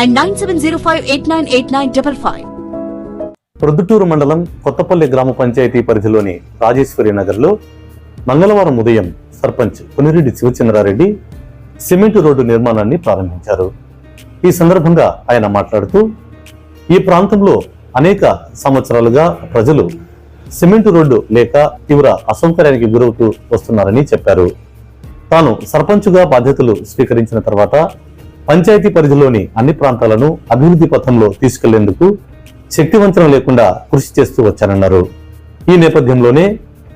and nine seven zero five eight nine eight nine double five. Proddatur మండలం కొత్తపల్లి గ్రామ పంచాయతీ పరిధిలోని రాజేశ్వరి నగర్లో మంగళవారం ఉదయం సర్పంచ్ కొనిరెడ్డి శివచంద్రారెడ్డి సిమెంట్ రోడ్డు నిర్మాణాన్ని ప్రారంభించారు. ఈ సందర్భంగా ఆయన మాట్లాడుతూ ఈ ప్రాంతంలో అనేక సంవత్సరాలుగా ప్రజలు సిమెంట్ రోడ్డు లేక తీవ్ర అసౌకర్యానికి గురవుతూ వస్తున్నారని చెప్పారు. తాను సర్పంచుగా బాధ్యతలు స్వీకరించిన తర్వాత పంచాయతీ పరిధిలోని అన్ని ప్రాంతాలను అభివృద్ధి పథంలో తీసుకెళ్ళేందుకు శక్తివంచన లేకుండా కృషి చేస్తూ వచ్చారన్నారు ఈ నేపథ్యంలోనే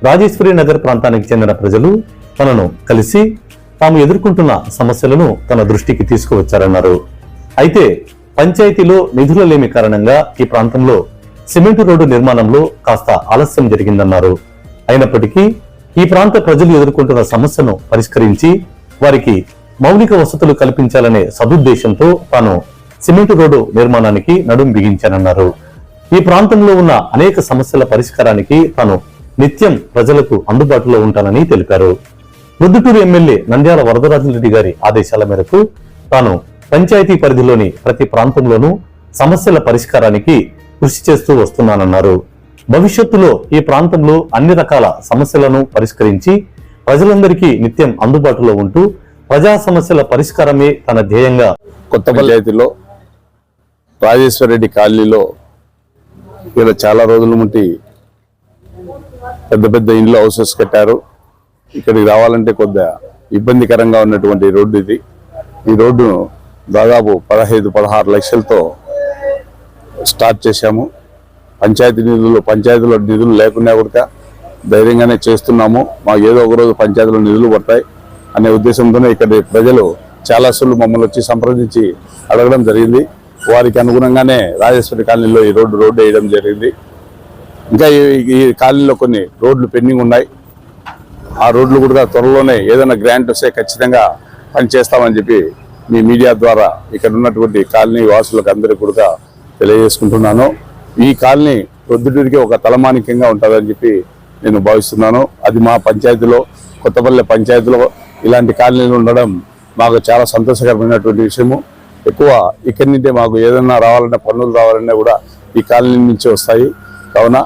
రాజేశ్వరి నగర్ ప్రాంతానికి చెందిన ప్రజలు తనను కలిసి తాము ఎదుర్కొంటున్న సమస్యలను తన దృష్టికి తీసుకువచ్చారన్నారు. అయితే పంచాయతీలో నిధుల లేమి కారణంగా ఈ ప్రాంతంలో సిమెంట్ రోడ్డు నిర్మాణంలో కాస్త ఆలస్యం జరిగిందన్నారు. అయినప్పటికీ ఈ ప్రాంత ప్రజలు ఎదుర్కొంటున్న సమస్యను పరిష్కరించి వారికి మౌలిక వసతులు కల్పించాలనే సదుద్దేశంతో తాను సిమెంట్ రోడ్డు నిర్మాణానికి నడుం బిగించానన్నారు. ఈ ప్రాంతంలో ఉన్న అనేక సమస్యల పరిష్కారానికి తాను నిత్యం ప్రజలకు అందుబాటులో ఉంటానని తెలిపారు. ప్రొద్దుటూరు ఎమ్మెల్యే నంద్యాల వరదరాజులరెడ్డి గారి ఆదేశాల మేరకు తాను పంచాయతీ పరిధిలోని ప్రతి ప్రాంతంలోనూ సమస్యల పరిష్కారానికి కృషి చేస్తూ వస్తున్నానన్నారు. భవిష్యత్తులో ఈ ప్రాంతంలో అన్ని రకాల సమస్యలను పరిష్కరించి ప్రజలందరికీ నిత్యం అందుబాటులో ఉంటూ ప్రజా సమస్యల పరిష్కారమే తన ధ్యేయంగా కొత్త పంచాయతీలో రాజేశ్వర రెడ్డి కాలనీలో ఇక్కడ చాలా రోజుల నుండి పెద్ద పెద్ద ఇండ్లు హౌసెస్ కట్టారు. ఇక్కడికి రావాలంటే కొద్దిగా ఇబ్బందికరంగా ఉన్నటువంటి రోడ్డు ఇది. ఈ రోడ్డును దాదాపు పదహైదు పదహారు లక్షలతో స్టార్ట్ చేశాము. పంచాయతీ నిధులు పంచాయతీలో నిధులు లేకున్నా కూడా ధైర్యంగానే చేస్తున్నాము. మాకు ఏదో ఒక రోజు పంచాయతీలో నిధులు పడతాయి. అనే ఉద్దేశంతోనే ఇక్కడ ప్రజలు చాలా సార్లు మమ్మల్ని వచ్చి సంప్రదించి అడగడం జరిగింది. వారికి అనుగుణంగానే రాజేశ్వరి కాలనీలో ఈ రోడ్డు రోడ్డు వేయడం జరిగింది. ఇంకా ఈ- ఈ కాలనీలో కొన్ని రోడ్లు పెండింగ్ ఉన్నాయి. ఆ రోడ్లు కూడా త్వరలోనే ఏదైనా గ్రాంట్ వస్తే ఖచ్చితంగా పనిచేస్తామని చెప్పి మీ మీడియా ద్వారా ఇక్కడ ఉన్నటువంటి కాలనీ వాసులకు అందరికీ కూడా తెలియజేసుకుంటున్నాను. ఈ కాలనీ ప్రొద్దుటూరికి ఒక తలమానికంగా ఉంటుందని చెప్పి నేను భావిస్తున్నాను. అది మా పంచాయతీలో కొత్తపల్లె పంచాయతీలో ఇలాంటి కాలనీలు ఉండడం మాకు చాలా సంతోషకరమైనటువంటి విషయము. ఎక్కువ ఇక్కడి నుండే మాకు ఏదైనా రావాలన్నా పనులు రావాలన్నా కూడా ఈ కాలనీ నుంచి వస్తాయి. కావున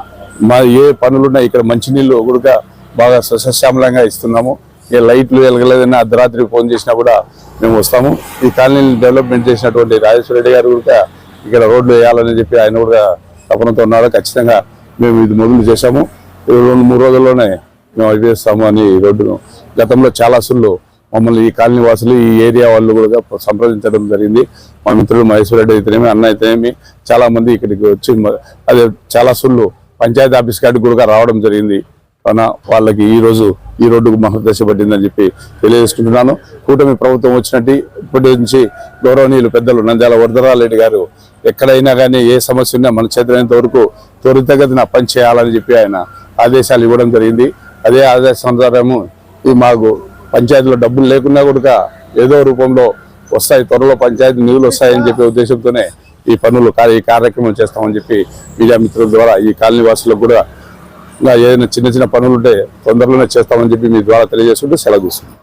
మా ఏ పనులున్నా ఇక్కడ మంచినీళ్ళు కూడా బాగా సస్యశ్యామలంగా ఇస్తున్నాము. ఏ లైట్లు వెలగలేదన్నా అర్ధరాత్రి ఫోన్ చేసినా కూడా మేము వస్తాము. ఈ కాలనీని డెవలప్మెంట్ చేసినటువంటి రాజేశ్వర రెడ్డి గారు కూడా ఇక్కడ రోడ్లు వేయాలని చెప్పి ఆయన కూడా తపనతో ఉన్నారు. ఖచ్చితంగా మేము ఇది మొదలు చేశాము. ఈ రెండు మూడు రోజుల్లోనే మేము అడిగేస్తాము అని ఈ రోడ్డును గతంలో చాలా సుళ్ళు మమ్మల్ని ఈ కాలనీ వాసులు ఈ ఏరియా వాళ్ళు కూడా సంప్రదించడం జరిగింది. మా మిత్రులు మహేశ్వర రెడ్డి అయితేనేమి అన్న అయితేనేమి చాలామంది ఇక్కడికి వచ్చి అదే చాలా సుళ్ళు పంచాయతీ ఆఫీస్ కాడికి కూడా రావడం జరిగింది. కావున వాళ్ళకి ఈరోజు ఈ రోడ్డుకు మహదశ పట్టిందని చెప్పి తెలియజేసుకుంటున్నాను. కూటమి ప్రభుత్వం వచ్చినట్టు ఇప్పటి నుంచి గౌరవనీయులు పెద్దలు నంద్యాల వరదరారెడ్డి గారు ఎక్కడైనా కానీ ఏ సమస్య ఉన్నా మన చేతులైనంత వరకు త్వరితగతిన పని చేయాలని చెప్పి ఆయన ఆదేశాలు ఇవ్వడం జరిగింది. అదే ఆదేశానుసారము ఈ మాకు పంచాయతీలో డబ్బులు లేకున్నా కూడా ఏదో రూపంలో వస్తాయి త్వరలో పంచాయతీ నిధులు వస్తాయని చెప్పే ఉద్దేశంతోనే ఈ పనులు ఈ కార్యక్రమం చేస్తామని చెప్పి మీడియా మిత్రుల ద్వారా ఈ కాలనీ వాసులకు కూడా ఏదైనా చిన్న చిన్న పనులు ఉంటే తొందరలోనే చేస్తామని చెప్పి మీ ద్వారా తెలియజేస్తుంటే సెలవు